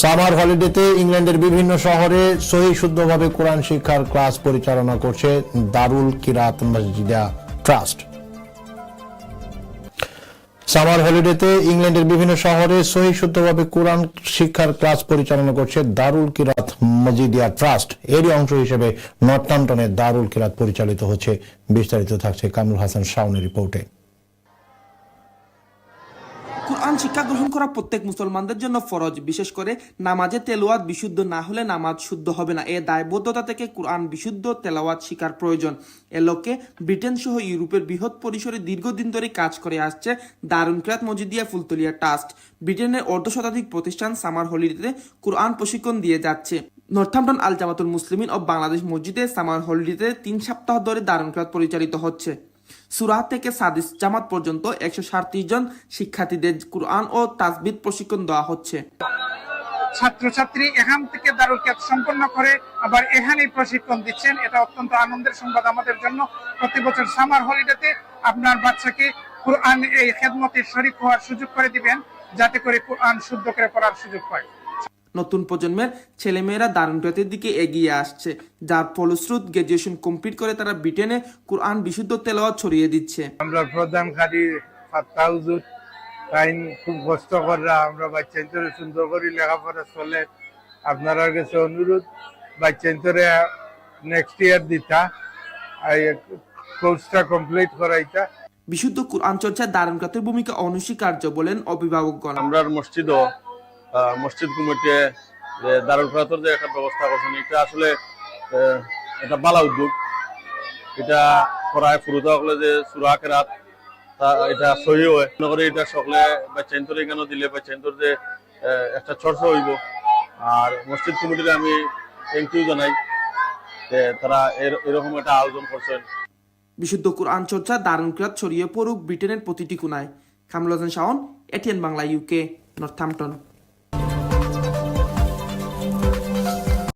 Summer হলিডেতে ইংল্যান্ডের বিভিন্ন শহরে সহি শুদ্ধভাবে কোরআন শিক্ষার ক্লাস পরিচালনা করছে দারুল কিরাত মসজিদা ট্রাস্ট। সামার হলিডেতে ইংল্যান্ডের বিভিন্ন শহরে সহি শুদ্ধভাবে কোরআন শিক্ষার ক্লাস পরিচালনা করছে দারুল কিরাত মজিদিয়া ট্রাস্ট। এরই অংশ হিসেবে নর্থাম্পটনে দারুল কিরাত পরিচালিত হচ্ছে। বিস্তারিত থাকছে কামরুল হাসান শাওনের রিপোর্টে। কোরআন শিক্ষা গ্রহণ করা প্রত্যেক মুসলমানদের জন্য ফরজ, বিশেষ করে নামাজে তেলোয়াত বিশুদ্ধ না হলে নামাজ শুদ্ধ হবে না। এ দায়বদ্ধতা থেকে কোরআন বিশুদ্ধ তেলাওয়াত শিকার প্রয়োজন। এ লক্ষ্যে ব্রিটেন সহ ইউরোপের বৃহৎ পরিসরে দীর্ঘদিন ধরে কাজ করে আসছে দারুণ ক্রাত মজিদিয়া ফুলতলিয়া ট্রাস্ট। ব্রিটেনের অর্ধ শতাধিক প্রতিষ্ঠান সামার হলিডেতে কোরআন প্রশিক্ষণ দিয়ে যাচ্ছে। নর্থাম্পটন আল জামাতুল মুসলিমিন ও বাংলাদেশ মসজিদে সামার হলিডেতে তিন সপ্তাহ ধরে দারুণ ক্রাত পরিচালিত হচ্ছে। সুরাত থেকে সাদিস জামাত পর্যন্ত একশো সাতত্রিশ জন শিক্ষার্থীদের কোরআন ও তাজবিদ প্রশিক্ষণ দেওয়া হচ্ছে। ছাত্রছাত্রী এখান থেকে দারুল ক্যাপ সম্পন্ন করে আবার এখানেই প্রশিক্ষণ দিচ্ছেন। এটা অত্যন্ত আনন্দের সংবাদ আমাদের জন্য। প্রতি বছর সামার হলিডেতে আপনার বাচ্চাকে কোরআন এই খেদমতে শরীক হওয়ার সুযোগ করে দিবেন, যাতে করে কোরআন শুদ্ধ করে পড়ার সুযোগ পায়। নতুন প্রজন্মের ছেলেমেয়েরা দারুণ ক্রাতের দিকে এগিয়ে আসছে যার ফলশ্রুত গ্রাজুয়েশন কমপ্লিট করে তারা ব্রিটেনে কোরআন বিশুদ্ধ তেলাওয়াত ছড়িয়ে দিচ্ছে। আমরা প্রধান খালি ফাত্তা হুজুর তাই খুব কষ্ট করে আমরা বাচ্চান্তরে সুন্দর করে লেখাপড়া চলে। আপনারা কাছে অনুরোধ বাচ্চান্তরে নেক্সট ইয়ার দিতা কোর্সটা কমপ্লিট করাইতা। বিশুদ্ধ কোরআন চর্চায় দারুণ ভূমিকা অনস্বীকার্য বলেন অভিভাবকগণ। আমরা মসজিদও মসজিদ কমিটি যে দারুল ফেরাতর যে একটা ব্যবস্থা করছেন এটা আসলে এটা বালা উদ্যোগ। এটা করায় ফুরুতা হলে যে সুরা কেরাত এটা সহি হয়। করি এটা সকলে বাচ্চান্তর এখানে দিলে বাচ্চান্তর যে আহ, একটা চর্চা হইব। আর মসজিদ কমিটির আমি থ্যাংক ইউ জানাই যে তারা এর- এরকম একটা আয়োজন করছেন। বিশুদ্ধ কোরআন চর্চা দারুণ ক্রাত ছড়িয়ে পড়ুক ব্রিটেনের প্রতিটি কোনায় Kamrul Hasan Shaon ATN Bangla UK Northampton Bye.